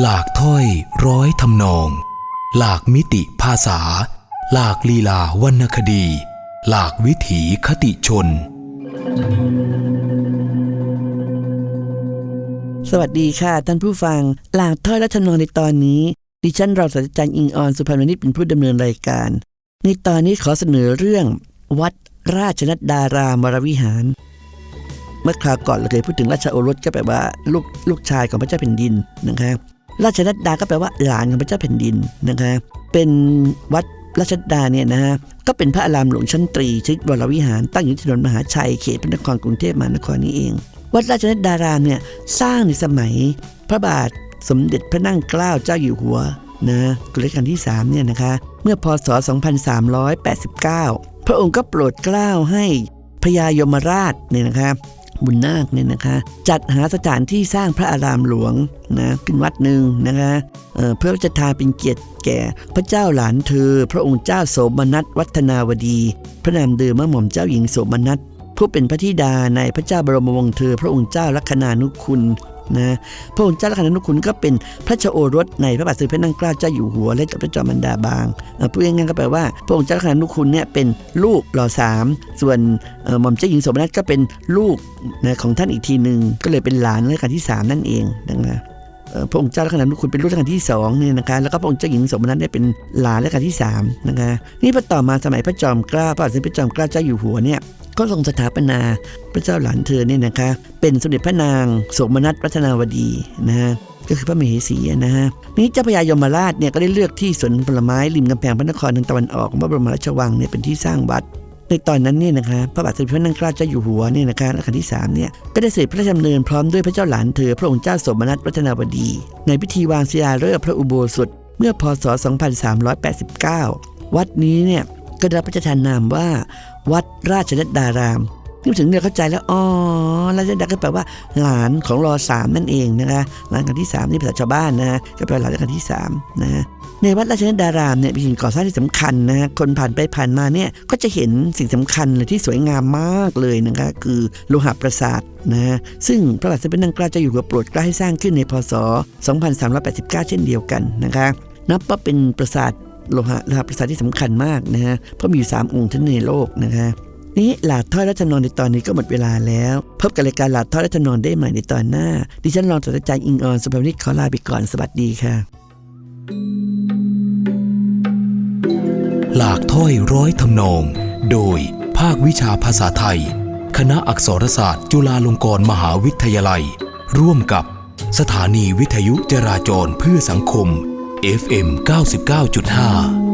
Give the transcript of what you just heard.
หลากถ้อยร้อยทำนอง หลากมิติภาษา หลากลีลาวรรณคดี หลากวิถีคติชน สวัสดีค่ะท่านผู้ฟัง หลากถ้อยและทำนองในตอนนี้ ดิฉันรองศาสตราจารย์อิงออนสุพรรณวณิชเป็นผู้ดำเนินรายการ ในตอนนี้ขอเสนอเรื่อง วัดราชนัดดารามรวิหาร เมื่อคราวก่อนเราเคยพูดถึงราชโอรสก็แปลว่าลูกลูกชายของพระเจ้าแผ่นดินนะครับ ราชนัดดาก็แปลว่าหลานของพระเจ้าแผ่นดินนะครับเป็นวัดราชนัดดาเนี่ยนะฮะก็เป็นพระอารามหลวงชั้นตรีชิดวรวิหาร ตั้งอยู่ถนนมหาชัยเขตพระนครกรุงเทพมหานครนี้เอง วัดราชนัดดารามเนี่ยสร้างในสมัยพระบาทสมเด็จพระนั่งเกล้าเจ้าอยู่หัวนะรัชกาลที่3เนี่ยนะคะเมื่อพศ 2389 พระองค์ก็โปรดเกล้าให้พญายมราชเนี่ยนะคะ บุญนาคเนี่ยนะคะ จัดหาสถานที่สร้างพระอารามหลวงนะขึ้นวัดหนึ่งนะคะเเพื่อจะทาเป็นเกียรติแก่พระเจ้าหลานเธอ พระองค์เจ้าโสมนัสวัฒนาวดี พระนามเดิมว่าหม่อมเจ้าหญิงโสมนัสผู้เป็นพระธิดาในพระเจ้าบรมวงศ์เธอ พระองค์เจ้าลัคนานุคุณ นะพระองค์เจ้าลัคนานุคุณก็เป็นพระชโอรสในพระบาทสมเด็จพระนั่งเกล้าเจ้าอยู่หัวและพระจอมบรรดาบางเอ่อพูดง่ายๆก็แปลว่าพระองค์เจ้าลัคนานุคุณเนี่ยเป็นลูกหล่อสามส่วนหม่อมเจ้าหญิงสมนัสก็เป็นลูกนะของท่านอีกทีหนึ่งก็เลยเป็นหลานรัชกาลที่สามนั่นเองนะเอ่อพระองค์เจ้าลัคนานุคุณเป็นลูกรัชกาลที่สองเนี่ยนะคะแล้วก็พระองค์เจ้าหญิงสมนัสได้เป็นหลานรัชกาลที่สามนะคะนี่พอต่อมาสมัยพระจอมเกล้าพระบาทสมเด็จพระจอมเกล้าเจ้าอยู่หัวเนี่ย ก็ทรงสถาปนาพระเจ้าหลานเธอเนี่ยนะคะเป็นสมเด็จพระนางสมนัสรัตนาวดีนะฮะก็คือพระมเหสีนะฮะนี้เจ้าพระยายมราชเนี่ยก็ได้เลือกที่สวนผลไม้ริมกำแพงพระนครทางตะวันออกของพระบรมราชวังเนี่ยเป็นที่สร้างวัดในตอนนั้นเนี่ยนะคะพระบาทสมเด็จพระนางเกล้าเจ้าอยู่หัวเนี่ยนะคะรัชกาลที่3เนี่ยก็ได้เสด็จพระราชดำเนินพร้อมด้วยพระเจ้าหลานเธอ พระองค์เจ้าสมนัสรัตนาวดี ในพิธีวางศิลาฤกษ์พระอุโบสถ เมื่อพศ 2389 วัดนี้เนี่ย ก็ได้รับพระราชทานนามว่า วัดราชนัดดารามนี่ถึงเนี่ยเข้าใจแล้วอ๋อราชนัดดาก็แปลว่า หลานของรอสามนั่นเองนะคะหลานกันที่สามนี่ภาษาชาวบ้านนะฮะก็แปลว่าหลานรัชกาลที่สามนะฮะในวัดราชนัดดารามเนี่ยเป็นสิ่งก่อสร้างที่สำคัญนะคนผ่านไปผ่านมาเนี่ยก็จะเห็นสิ่งสำคัญเลยที่สวยงามมากเลยนะคะคือโลหะประสาทนะซึ่งพระบาทสมเด็จนางเกล้าเจ้าอยู่หัวโปรดเกล้าให้สร้างขึ้นในพศ 2389 เช่นเดียวกันนะคะนับว่าเป็นปราสาท โลหะโลหะประสาทที่สำคัญมากนะฮะเพราะมีอยู่สามองค์ท่านั้นในโลกนะคะนี่หลาดถ้อยรัชนอนในตอนนี้ก็หมดเวลาแล้ว พบกับรายการหลาดถ้อยรัชนอนได้ใหม่ในตอนหน้า ดิฉันรองศาสตราจารย์อิงออนสุภาพนิชขอลาไปก่อนสวัสดีค่ะ หลากถ้อยร้อยทำนอง โดยภาควิชาภาษาไทย คณะอักษรศาสตร์ จุฬาลงกรณ์มหาวิทยาลัย ร่วมกับสถานีวิทยุจราจรเพื่อสังคม FM 99.5